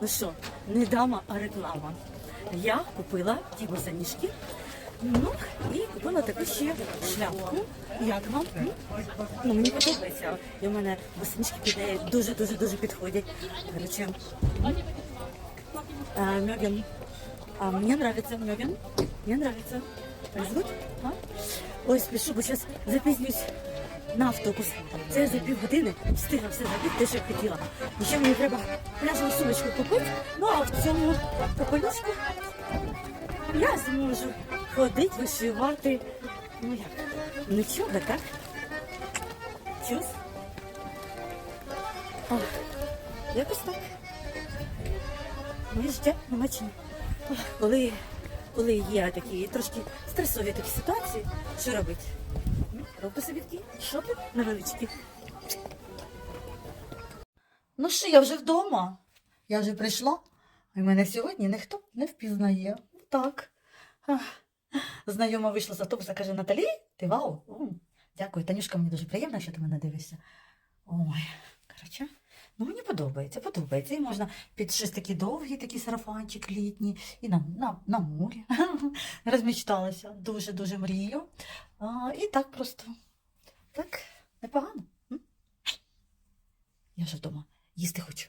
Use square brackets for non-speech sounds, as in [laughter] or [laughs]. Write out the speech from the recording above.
Ну що, не дама, а реклама. Я купила ті босоніжки, ну і купила таку ще шляпку. Як вам? Ну, мені подобається. І в мене босоніжки під неї дуже-дуже дуже підходять. Короче, а, Мёген. А Мёген. Мне нравится. Так звуть? А? Ой, спішу, бо зараз запізнюсь на автобус. Це я за півгодини встигла все зробити, те, що я хотіла. І ще мені треба пляжну сумочку купити. Ну а в цьому капелюшку я зможу ходити, вишивати. Ну як? Нічого, так? Чус? Ох, якось так. Моє життя Німеччині. Коли, коли є такі трошки стресові такі ситуації, що робити? М, Роблю собі такі шопи невеличкі. Ну що, я вже вдома. Я вже прийшла, і мене сьогодні ніхто не впізнає. Так. Знайома вийшла з автобуса, каже, Наталі, ти вау. Дякую, Танюшка, мені дуже приємно, що ти мене дивишся. Ой, коротше. Ну, мені подобається, подобається. І можна під щось такі довгі, такі сарафанчик літні, і на, на, на морі. [laughs] Розмічталася. Дуже-дуже мрію. А, і так просто. Так, непогано. М? Я вже вдома. Їсти хочу.